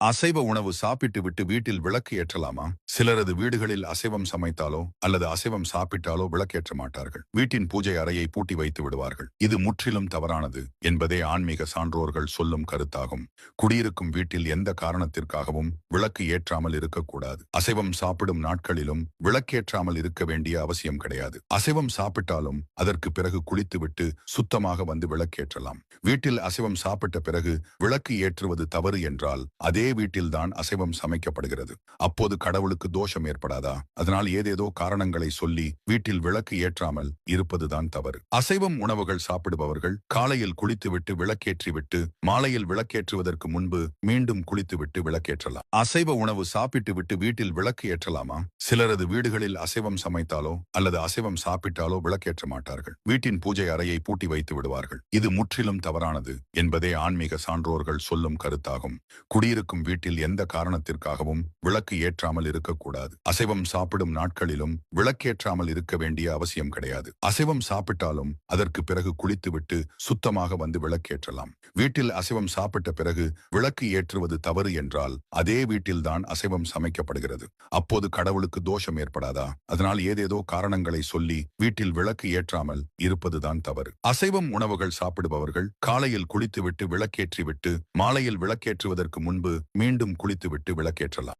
அசைவ உணவு சாப்பிட்டு விட்டு வீட்டில் விளக்கு ஏற்றலாமா? சிலரது வீடுகளில் அசைவம் சமைத்தாலோ அல்லது அசைவம் சாப்பிட்டாலோ விளக்கேற்ற மாட்டார்கள். வீட்டின் பூஜை அறையை பூட்டி வைத்து விடுவார்கள். இது முற்றிலும் தவறானது என்பதே ஆன்மீக சான்றோர்கள் சொல்லும் கருத்தாகும். குடியிருக்கும் வீட்டில் எந்த காரணத்திற்காகவும் விளக்கு ஏற்றாமல் இருக்கக்கூடாது. அசைவம் சாப்பிடும் நாட்களிலும் விளக்கேற்றாமல் இருக்க வேண்டிய அவசியம் கிடையாது. அசைவம் சாப்பிட்டாலும் அதற்கு பிறகு குளித்துவிட்டு சுத்தமாக வந்து விளக்கேற்றலாம் வீட்டில் அசைவம் சாப்பிட்ட பிறகு விளக்கு ஏற்றுவது தவறு என்றால் அதே வீட்டில்தான் அசைவம் சமைக்கப்படுகிறது. அப்போது கடவுளுக்கு தோஷம் ஏற்படாதா? அதனால் ஏதேதோ காரணங்களை சொல்லி வீட்டில் விளக்கு ஏற்றாமல் இருப்பதுதான் தவறு. அசைவம் உணவுகள் சாப்பிடுபவர்கள் காலையில் குளித்துவிட்டு விளக்கேற்றிவிட்டு மாலையில் விளக்கேற்றுவதற்கு முன்பு மீண்டும் குளித்துவிட்டு விளக்கேற்றலாம். அசைவ உணவு சாப்பிட்டு விட்டு வீட்டில் விளக்கு ஏற்றலாமா? சிலரது வீடுகளில் அசைவம் சமைத்தாலோ அல்லது அசைவம் சாப்பிட்டாலோ விளக்கேற்ற மாட்டார்கள். வீட்டின் பூஜை அறையை பூட்டி வைத்து விடுவார்கள். இது முற்றிலும் தவறானது என்பதே ஆன்மீக சான்றோர்கள் சொல்லும் கருத்தாகும். குடியிருக்கும் வீட்டில் எந்த காரணத்திற்காகவும் விளக்கு ஏற்றாமல் இருக்கக்கூடாது. அசைவம் சாப்பிடும் நாட்களிலும் விளக்கேற்றாமல் இருக்க வேண்டிய அவசியம் கிடையாது. அசைவம் சாப்பிட்டாலும் அதற்கு பிறகு குளித்துவிட்டு சுத்தமாக வந்து விளக்கேற்றலாம் வீட்டில் அசைவம் சாப்பிட்ட பிறகு விளக்கு ஏற்றுவது தவறு என்றால் அதே வீட்டில்தான் அசைவம் சமைக்கப்படுகிறது. அப்போது கடவுளுக்கு தோஷம் ஏற்படாதா? அதனால் ஏதேதோ காரணங்களை சொல்லி வீட்டில் விளக்கு ஏற்றாமல் இருப்பதுதான் தவறு. அசைவம் உணவுகள் சாப்பிடுபவர்கள் காலையில் குளித்துவிட்டு விளக்கேற்றிவிட்டு மாலையில் விளக்கேற்றுவதற்கு முன்பு மீண்டும் குளித்துவிட்டு விளக்கேற்றலாம்.